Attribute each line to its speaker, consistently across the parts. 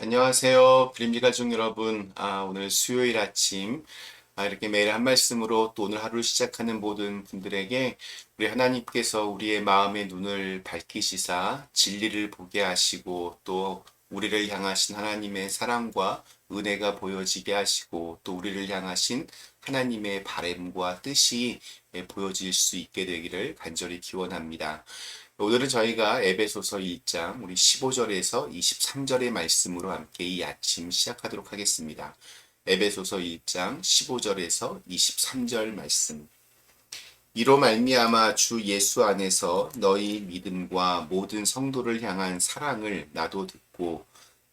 Speaker 1: 안녕하세요. 브림지 가족 여러분. 아, 오늘 수요일 아침 아, 이렇게 매일 한 말씀으로 또 오늘 하루를 시작하는 모든 분들에게 우리 하나님께서 우리의 마음의 눈을 밝히시사 진리를 보게 하시고 또 우리를 향하신 하나님의 사랑과 은혜가 보여지게 하시고 또 우리를 향하신 하나님의 바램과 뜻이 예, 보여질 수 있게 되기를 간절히 기원합니다. 오늘은 저희가 에베소서 1장 우리 15절에서 23절의 말씀으로 함께 이 아침 시작하도록 하겠습니다. 에베소서 1장 15절에서 23절 말씀. 이로 말미암아 주 예수 안에서 너희 믿음과 모든 성도를 향한 사랑을 나도 듣고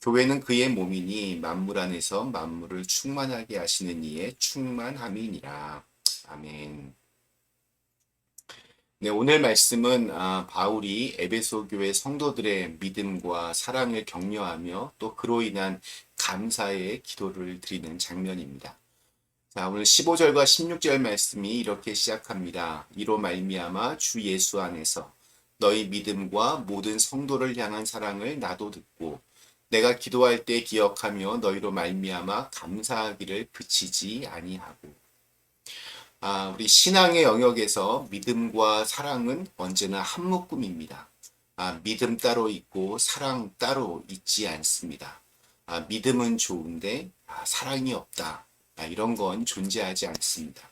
Speaker 1: 교회는 그의 몸이니 만물 안에서 만물을 충만하게 하시는 이의 충만함이니라. 아멘. 네, 오늘 말씀은 아, 바울이 에베소 교회 성도들의 믿음과 사랑을 격려하며 또 그로 인한 감사의 기도를 드리는 장면입니다. 자, 오늘 15절과 16절 말씀이 이렇게 시작합니다. 이로 말미암아 주 예수 안에서 너희 믿음과 모든 성도를 향한 사랑을 나도 듣고 내가 기도할 때 기억하며 너희로 말미암아 감사하기를 그치지 아니하고 아, 우리 신앙의 영역에서 믿음과 사랑은 언제나 한 묶음입니다. 아, 믿음 따로 있고 사랑 따로 있지 않습니다. 아, 믿음은 좋은데 아, 사랑이 없다. 아, 이런 건 존재하지 않습니다.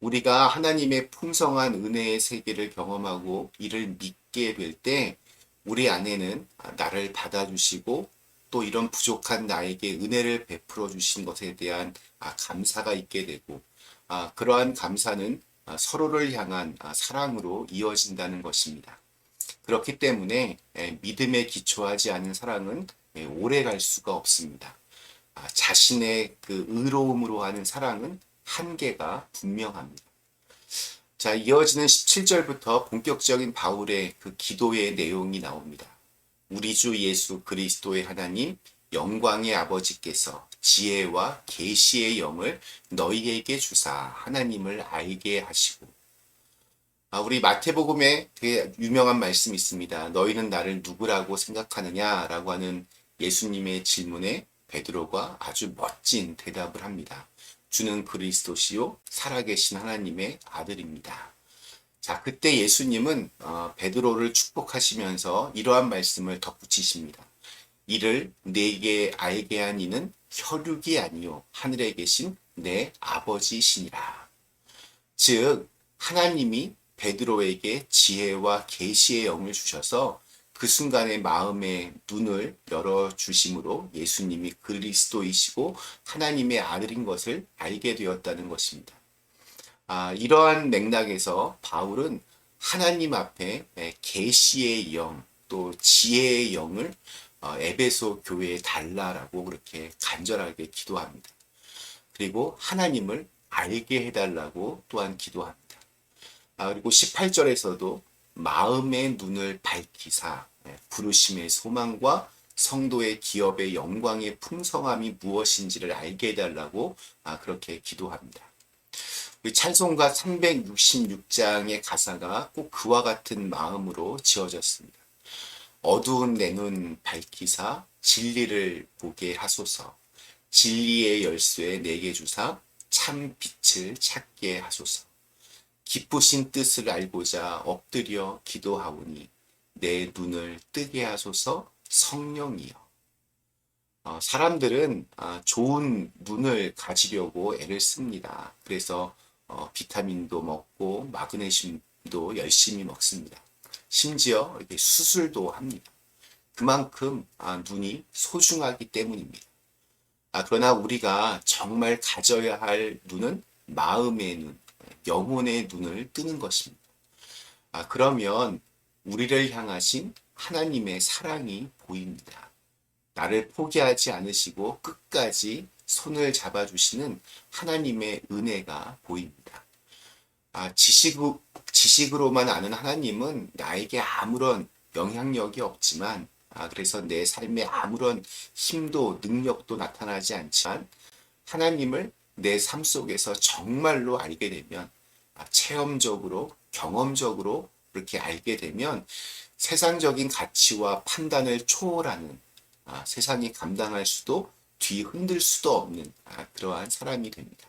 Speaker 1: 우리가 하나님의 풍성한 은혜의 세계를 경험하고 이를 믿게 될 때 우리 안에는 아, 나를 받아주시고 또 이런 부족한 나에게 은혜를 베풀어 주신 것에 대한 아, 감사가 있게 되고 아, 그러한 감사는 아, 서로를 향한 아, 사랑으로 이어진다는 것입니다. 그렇기 때문에 에, 믿음에 기초하지 않은 사랑은 에, 오래 갈 수가 없습니다. 아, 자신의 그 의로움으로 하는 사랑은 한계가 분명합니다. 자, 이어지는 17절부터 본격적인 바울의 그 기도의 내용이 나옵니다. 우리 주 예수 그리스도의 하나님 영광의 아버지께서 지혜와 계시의 영을 너희에게 주사 하나님을 알게 하시고 아, 우리 마태복음에 되게 유명한 말씀이 있습니다. 너희는 나를 누구라고 생각하느냐라고 하는 예수님의 질문에 베드로가 아주 멋진 대답을 합니다. 주는 그리스도시요 살아계신 하나님의 아들입니다. 자, 그때 예수님은 어, 베드로를 축복하시면서 이러한 말씀을 덧붙이십니다. 이를 내게 알게 한 이는 혈육이 아니요 하늘에 계신 내 아버지시니라. 즉 하나님이 베드로에게 지혜와 계시의 영을 주셔서 그 순간에 마음의 눈을 열어 주심으로 예수님이 그리스도이시고 하나님의 아들인 것을 알게 되었다는 것입니다. 아, 이러한 맥락에서 바울은 하나님 앞에 계시의 영, 또 지혜의 영을 어, 에베소 교회에 달라라고 그렇게 간절하게 기도합니다. 그리고 하나님을 알게 해달라고 또한 기도합니다. 아, 그리고 18절에서도 마음의 눈을 밝히사 예, 부르심의 소망과 성도의 기업의 영광의 풍성함이 무엇인지를 알게 해달라고 아, 그렇게 기도합니다. 찬송가 366장의 가사가 꼭 그와 같은 마음으로 지어졌습니다. 어두운 내 눈 밝히사 진리를 보게 하소서. 진리의 열쇠 내게 주사 참 빛을 찾게 하소서. 기쁘신 뜻을 알고자 엎드려 기도하오니 내 눈을 뜨게 하소서 성령이여. 어, 사람들은 아, 좋은 눈을 가지려고 애를 씁니다. 그래서 어, 비타민도 먹고 마그네슘도 열심히 먹습니다. 심지어 이렇게 수술도 합니다. 그만큼 아, 눈이 소중하기 때문입니다. 아, 그러나 우리가 정말 가져야 할 눈은 마음의 눈, 영혼의 눈을 뜨는 것입니다. 아, 그러면 우리를 향하신 하나님의 사랑이 보입니다. 나를 포기하지 않으시고 끝까지 손을 잡아주시는 하나님의 은혜가 보입니다. 아, 지식, 지식으로만 아는 하나님은 나에게 아무런 영향력이 없지만, 아, 그래서 내 삶에 아무런 힘도 능력도 나타나지 않지만, 하나님을 내 삶 속에서 정말로 알게 되면, 아, 체험적으로, 경험적으로 그렇게 알게 되면, 세상적인 가치와 판단을 초월하는, 아, 세상이 감당할 수도 뒤 흔들 수도 없는 아, 그러한 사람이 됩니다.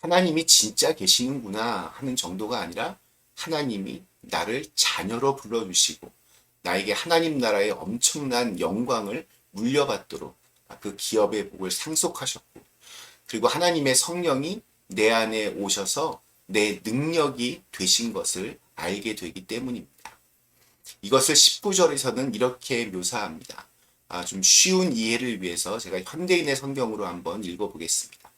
Speaker 1: 하나님이 진짜 계시는구나 하는 정도가 아니라 하나님이 나를 자녀로 불러주시고 나에게 하나님 나라의 엄청난 영광을 물려받도록 그 기업의 복을 상속하셨고 그리고 하나님의 성령이 내 안에 오셔서 내 능력이 되신 것을 알게 되기 때문입니다. 이것을 19절에서는 이렇게 묘사합니다. 아, 좀 쉬운 이해를 위해서 제가 현대인의 성경으로 한번 읽어보겠습니다.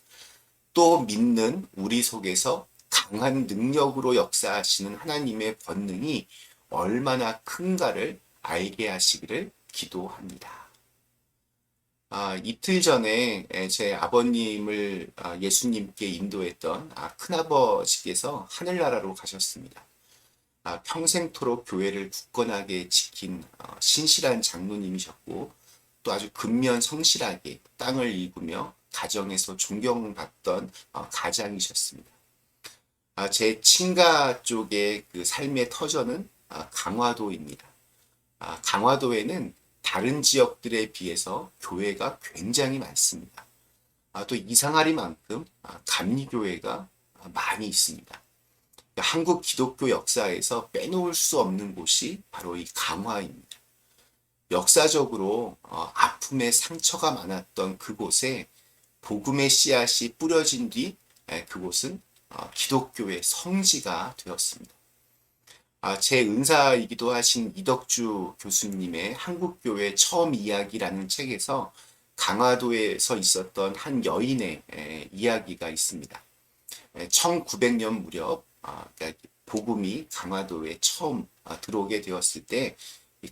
Speaker 1: 또 믿는 우리 속에서 강한 능력으로 역사하시는 하나님의 권능이 얼마나 큰가를 알게 하시기를 기도합니다. 아, 이틀 전에 제 아버님을 아, 예수님께 인도했던 아, 큰아버지께서 하늘나라로 가셨습니다. 아, 평생토록 교회를 굳건하게 지킨 어, 신실한 장로님이셨고 또 아주 근면 성실하게 땅을 일구며 가정에서 존경받던 어, 가장이셨습니다. 아, 제 친가 쪽의 그 삶의 터전은 아, 강화도입니다. 아, 강화도에는 다른 지역들에 비해서 교회가 굉장히 많습니다. 또 이상하리만큼 감리교회가 많이 있습니다. 한국 기독교 역사에서 빼놓을 수 없는 곳이 바로 이 강화입니다. 역사적으로 어, 아픔의 상처가 많았던 그곳에 복음의 씨앗이 뿌려진 뒤 그곳은 어, 기독교의 성지가 되었습니다. 아, 제 은사이기도 하신 이덕주 교수님의 한국교회 처음 이야기라는 책에서 강화도에서 있었던 한 여인의 이야기가 있습니다. 1900년 무렵 아, 그러니까 복음이 강화도에 처음 아, 들어오게 되었을 때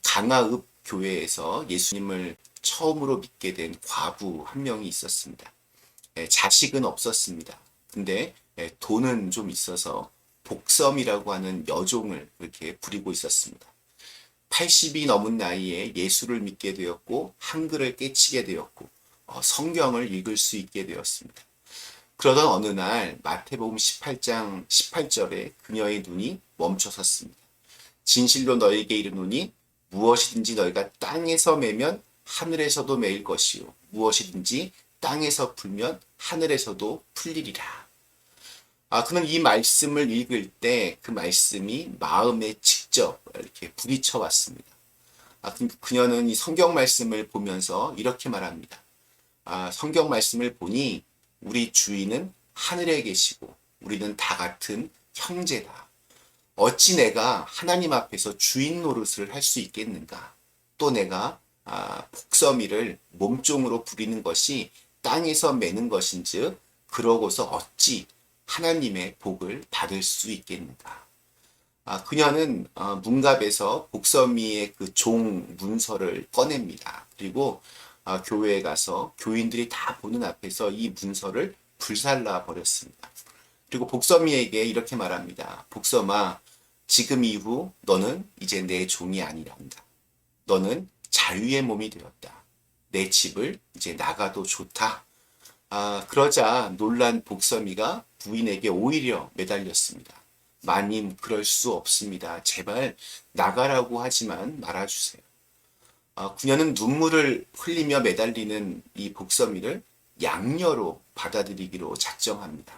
Speaker 1: 강화읍 교회에서 예수님을 처음으로 믿게 된 과부 한 명이 있었습니다. 예, 자식은 없었습니다. 근데 예, 돈은 좀 있어서 복섬이라고 하는 여종을 이렇게 부리고 있었습니다. 80이 넘은 나이에 예수를 믿게 되었고 한글을 깨치게 되었고 어, 성경을 읽을 수 있게 되었습니다. 그러던 어느 날 마태복음 18장 18절에 그녀의 눈이 멈춰섰습니다. 진실로 너에게 이르노니 무엇이든지 너희가 땅에서 매면 하늘에서도 매일 것이요 무엇이든지 땅에서 풀면 하늘에서도 풀리리라. 아, 그는 이 말씀을 읽을 때 그 말씀이 마음에 직접 이렇게 부딪혀 왔습니다. 아, 그, 그녀는 이 성경 말씀을 보면서 이렇게 말합니다. 아, 성경 말씀을 보니 우리 주인은 하늘에 계시고 우리는 다 같은 형제다. 어찌 내가 하나님 앞에서 주인 노릇을 할 수 있겠는가? 또 내가 아, 복서미를 몸종으로 부리는 것이 땅에서 매는 것인즉 그러고서 어찌 하나님의 복을 받을 수 있겠는가? 아, 그녀는 어, 문갑에서 복서미의 그 종 문서를 꺼냅니다. 그리고 아, 교회에 가서 교인들이 다 보는 앞에서 이 문서를 불살라 버렸습니다. 그리고 복서미에게 이렇게 말합니다. 복서마, 지금 이후 너는 이제 내 종이 아니란다. 너는 자유의 몸이 되었다. 내 집을 이제 나가도 좋다. 아, 그러자 놀란 복섬이가 부인에게 오히려 매달렸습니다. 마님, 그럴 수 없습니다. 제발 나가라고 하지만 말아주세요. 아, 그녀는 눈물을 흘리며 매달리는 이 복섬이를 양녀로 받아들이기로 작정합니다.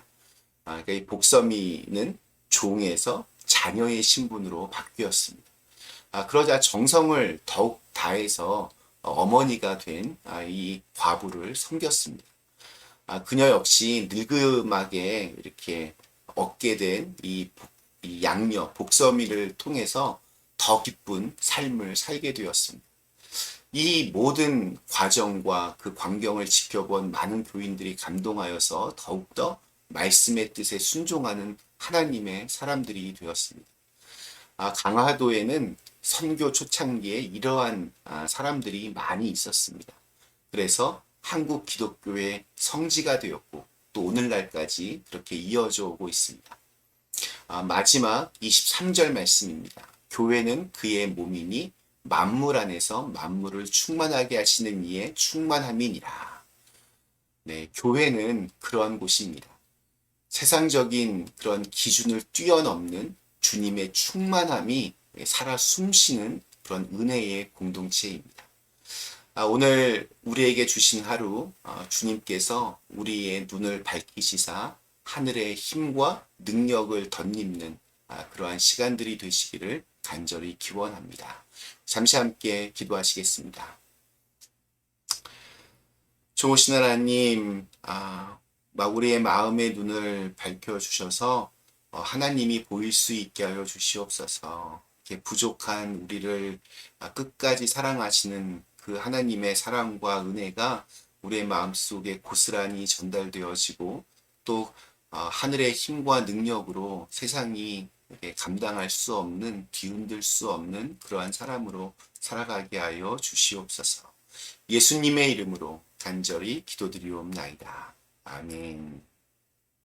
Speaker 1: 아, 그러니까 이 복섬이는 종에서 자녀의 신분으로 바뀌었습니다. 아, 그러자 정성을 더욱 다해서 어머니가 된 이 과부를 섬겼습니다. 아, 그녀 역시 늙음하게 이렇게 얻게 된이 양녀, 복서미를 통해서 더 기쁜 삶을 살게 되었습니다. 이 모든 과정과 그 광경을 지켜본 많은 교인들이 감동하여서 더욱더 말씀의 뜻에 순종하는 하나님의 사람들이 되었습니다. 아, 강화도에는 선교 초창기에 이러한 아, 사람들이 많이 있었습니다. 그래서 한국 기독교의 성지가 되었고 또 오늘날까지 그렇게 이어져 오고 있습니다. 아, 마지막 23절 말씀입니다. 교회는 그의 몸이니 만물 안에서 만물을 충만하게 하시는 이의 충만함이니라. 네, 교회는 그러한 곳입니다. 세상적인 그런 기준을 뛰어넘는 주님의 충만함이 살아 숨쉬는 그런 은혜의 공동체입니다. 아, 오늘 우리에게 주신 하루 아, 주님께서 우리의 눈을 밝히시사 하늘의 힘과 능력을 덧입는 아, 그러한 시간들이 되시기를 간절히 기원합니다. 잠시 함께 기도하시겠습니다. 좋으신 하나님, 아, 우리의 마음의 눈을 밝혀주셔서 어, 하나님이 보일 수 있게 하여 주시옵소서. 이렇게 부족한 우리를 아, 끝까지 사랑하시는 그 하나님의 사랑과 은혜가 우리의 마음속에 고스란히 전달되어지고 또 어, 하늘의 힘과 능력으로 세상이 감당할 수 없는 뒤흔들 수 없는 그러한 사람으로 살아가게 하여 주시옵소서. 예수님의 이름으로 간절히 기도드리옵나이다. 아멘.